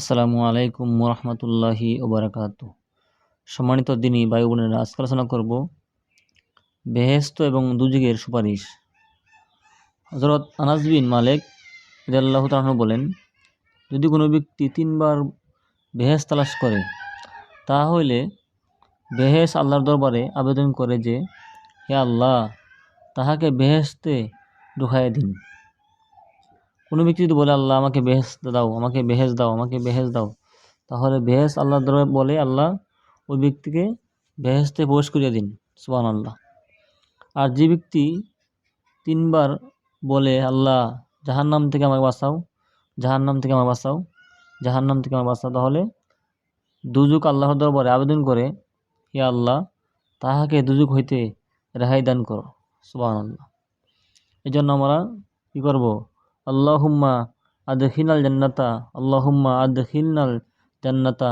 আসসালামু আলাইকুম রহমতুল্লাহি ওবরাকাত। সম্মানিত দিনী ভাই বোনেরা, আজকে আলোচনা করব বেহেস্ত এবং দুযুগের সুপারিশ। হজরত আনাজ বিন মালেক ইদাল্লাহ তাহন বলেন, যদি কোনো ব্যক্তি তিনবার বেহেস তালাশ করে, তাহলে বেহেস আল্লাহর দরবারে আবেদন করে যে, হে আল্লাহ, তাহাকে বেহেস্তে ঢুকাই দিন। কোনো ব্যক্তি যদি বলে, আল্লাহ, আমাকে বেহেস দাও, আমাকে বেহেস দাও, আমাকে বেহেস দাও, তাহলে বেহেস আল্লাহ দরবারে বলে, আল্লাহ, ওই ব্যক্তিকে বেহেস্তে প্রবেশ করিয়ে দিন। সুবান আল্লাহ আর যে ব্যক্তি তিনবার বলে, আল্লাহ জাহার নাম থেকে আমাকে বাঁচাও জাহার নাম থেকে আমাকে বাঁচাও জাহার নাম থেকে আমাকে বাঁচাও, তাহলে দুযুগ আল্লাহর দরবারে আবেদন করে হে আল্লাহ, তাহাকে দুযুগ হইতে রেহাই দান করো। সুবাহ আল্লাহ এই জন্য আমরা কী করব? আল্লাহুম্মা আদখিনাল জান্নাতা, আল্লাহুম্মা আদখিনাল জান্নাতা,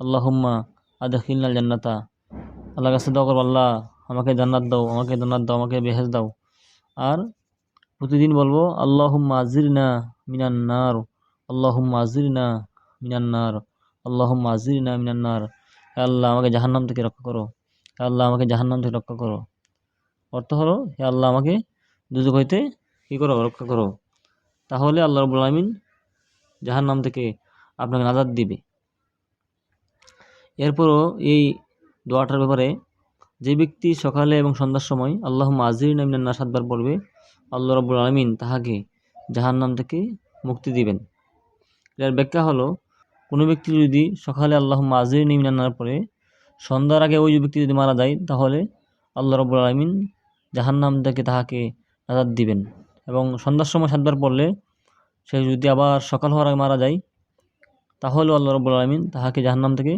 আল্লাহুম্মা আদখিনাল জান্নাতা। আল্লাহ কাছে দোয়া করব, আল্লাহ আমাকে জান্নাত দাও, আমাকে জান্নাত দাও, আমাকে বেহেজ দাও। আর প্রতিদিন বলব, আল্লাহুম্মা আজিরনা মিনান্নার আল্লাহুম্মা আজিরনা মিনান্নার আল্লাহুম্মা আজিরনা মিনান্নার আল্লাহ, আমাকে জাহান্নাম থেকে রক্ষা করো। আল্লাহ, আমাকে জাহান্নাম থেকে রক্ষা করো। অর্থ হলো, হে আল্লাহ, আমাকে দুজক হইতে কী করো? রক্ষা করো। তাহলে আল্লাহ রবুল আলমিন জাহার নাম থেকে আপনাকে নাজাদ দিবে। এরপরও এই দোয়াটার ব্যাপারে যে ব্যক্তি সকালে এবং সন্ধ্যার সময় আল্লাহ আজির নামিনা সাতবার পড়বে, আল্লাহ রবুল আলমিন তাহাকে জাহার নাম থেকে মুক্তি দিবেন। এর ব্যাখ্যা হলো, কোনো ব্যক্তি যদি সকালে আল্লাহ আজির নিমিনান্নার পরে সন্ধ্যার আগে ওই ব্যক্তি যদি মারা যায়, তাহলে আল্লাহ রবুল আলমিন জাহার নাম থেকে তাহাকে নাজাদ দিবেন। এবং সন্ধ্যার সময় সাতবার পড়লে সে যদি আবার সকাল হওয়ার আগে মারা যায়, তাহলেও আল্লাহ রব্বুল আলমিন তাহাকে জাহান্নাম থেকে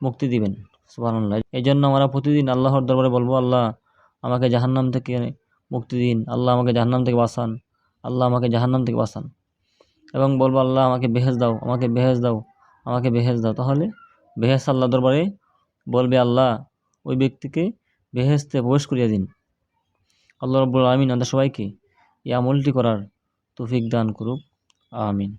মুক্তি দিবেন। সুবাহান্লাহ এই জন্য আমরা প্রতিদিন আল্লাহর দরবারে বলব, আল্লাহ আমাকে জাহান্নাম থেকে মুক্তি দিন, আল্লাহ আমাকে জাহান্নাম থেকে বাঁচান, আল্লাহ আমাকে জাহান্নাম থেকে বাঁচান। এবং বলব, আল্লাহ আমাকে বেহেজ দাও, আমাকে বেহেজ দাও, আমাকে বেহেজ দাও। তাহলে বেহেজ আল্লাহ দরবারে বলবে, আল্লাহ ওই ব্যক্তিকে বেহেজতে প্রবেশ করিয়ে দিন। আল্লাহ রব্বুল আলমিন আমাদের সবাইকে এই আমলটি করার তৌফিক দান করুক। আমিন।